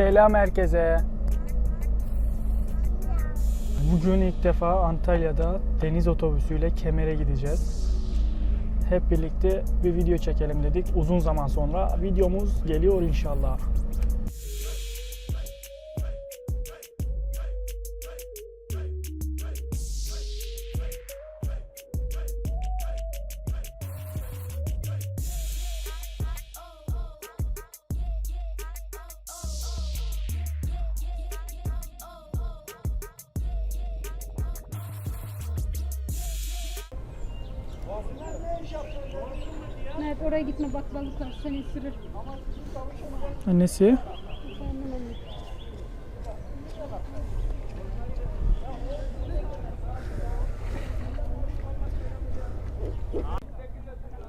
Selam herkese. Bugün ilk defa Antalya'da deniz otobüsüyle Kemer'e gideceğiz. Hep birlikte bir video çekelim dedik. Uzun zaman sonra videomuz geliyor inşallah. Evet oraya gitme bak balıklar seni ısırır. Annesi.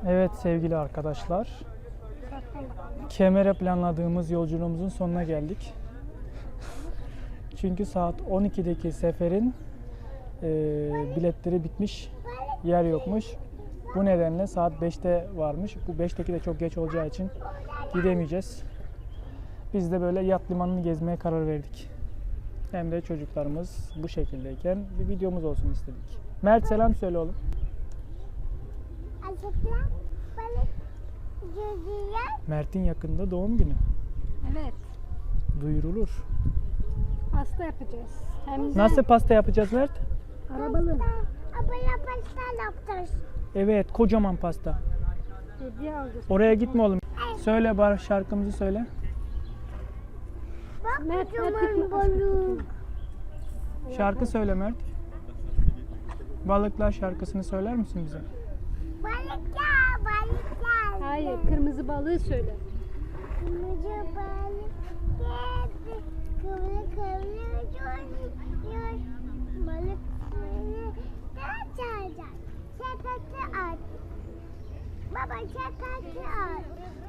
Evet sevgili arkadaşlar. Kemer'e planladığımız yolculuğumuzun sonuna geldik. Çünkü saat 12'deki seferin e, biletleri bitmiş, yer yokmuş. Bu nedenle saat 5'te varmış. Bu 5'teki de çok geç olacağı için gidemeyeceğiz. Biz de böyle yat limanını gezmeye karar verdik. Hem de çocuklarımız bu şekildeyken bir videomuz olsun istedik. Mert selam söyle oğlum. Mert'in yakında doğum günü. Evet Duyurulur. pasta yapacağız. Hem de Nasıl pasta yapacağız Mert? arabalı. Abla pasta yaptır. Evet, kocaman pasta. Oraya gitme oğlum. Söyle bar şarkımızı söyle. Bak kocaman balık. Şarkı söyle Mert. Balıklar şarkısını söyler misin bize? Balıklar balıklar. Hayır kırmızı balığı söyle. Kırmızı balık geldi. Kıvrı kıvrı dönüyor. Balık beni kaçacak. Şakası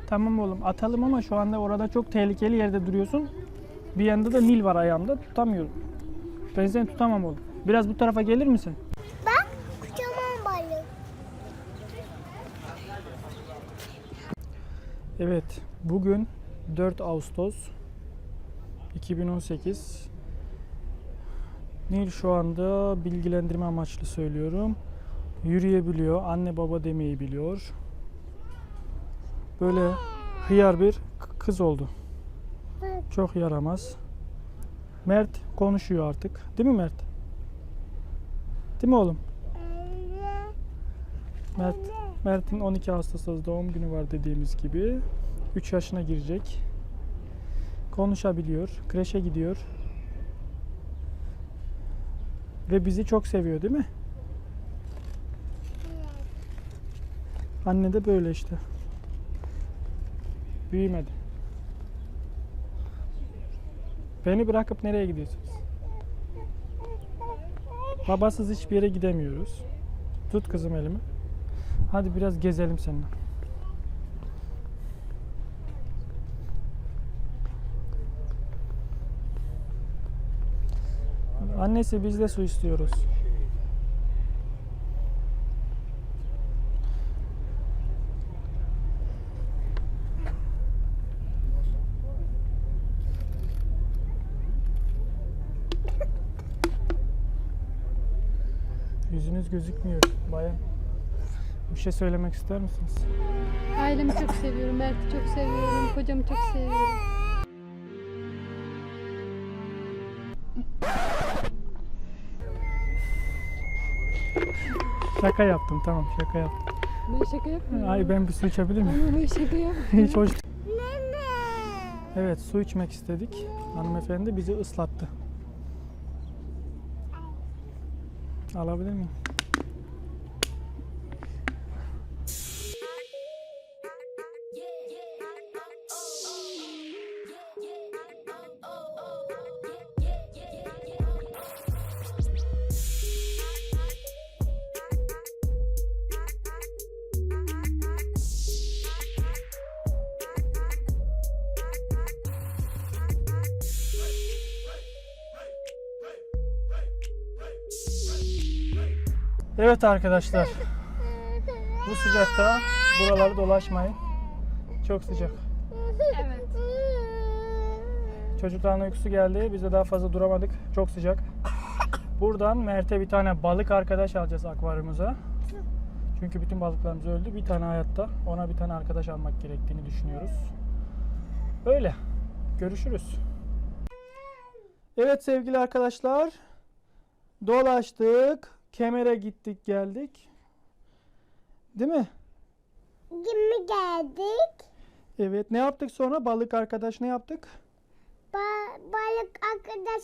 Tamam oğlum atalım ama şu anda orada çok tehlikeli yerde duruyorsun. Bir yanda da Nil var ayağımda tutamıyorum. Ben seni tutamam oğlum. Biraz bu tarafa gelir misin? Bak kocaman balık. Evet, bugün 4 Ağustos 2018. Nil şu anda bilgilendirme amaçlı söylüyorum. Yürüyebiliyor, anne baba demeyi biliyor. Böyle hıyar bir kız oldu. Çok yaramaz. Mert konuşuyor artık. Değil mi Mert? Değil mi oğlum? Mert Mert'in 12 Ağustos'ta doğum günü var dediğimiz gibi. 3 yaşına girecek. Konuşabiliyor, kreşe gidiyor. Ve bizi çok seviyor değil mi? Anne de böyle işte. Büyümedi. Beni bırakıp nereye gidiyorsunuz? Babasız hiçbir yere gidemiyoruz. Tut kızım elimi. Hadi biraz gezelim seninle. Annesi biz de su istiyoruz. Yüzünüz gözükmüyor bayan. Bir şey söylemek ister misiniz? Ailemi çok seviyorum. Mert'i çok seviyorum. Kocamı çok seviyorum. Şaka yaptım tamam şaka yaptım. Ben şaka yapmıyorum. Ay ben bir su içebilir miyim? Ama ben şaka yapmıyorum. Hiç hoş. Evet su içmek istedik. Hanımefendi bizi ıslattı. Alabilir miyim? Evet arkadaşlar. Bu sıcakta buraları dolaşmayın. Çok sıcak. Evet. Çocukların uykusu geldi. Biz de daha fazla duramadık. Çok sıcak. Buradan Mert'e bir tane balık arkadaş alacağız akvaryumuza. Çünkü bütün balıklarımız öldü. Bir tane hayatta. Ona bir tane arkadaş almak gerektiğini düşünüyoruz. Öyle. Görüşürüz. Evet sevgili arkadaşlar. Dolaştık. Kemere gittik geldik. Değil mi? Kimi geldik? Evet. Ne yaptık sonra? Balık arkadaş ne yaptık? Ba- balık arkadaş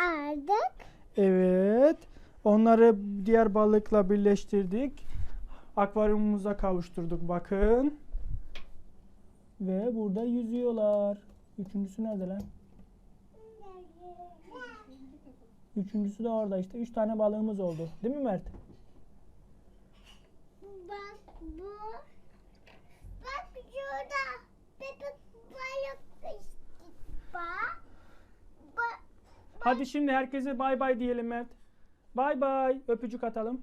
aldık. Evet. Onları diğer balıkla birleştirdik. Akvaryumumuza kavuşturduk bakın. Ve burada yüzüyorlar. Üçüncüsü nerede lan? Üçüncüsü de orada işte. Üç tane balığımız oldu. Değil mi Mert? Bak bu. Bak şurada. Bebek balık işte. Bak. Bak. Hadi şimdi herkese bay bay diyelim Mert. Bay bay. Öpücük atalım.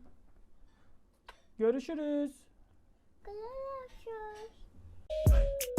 Görüşürüz. Bak.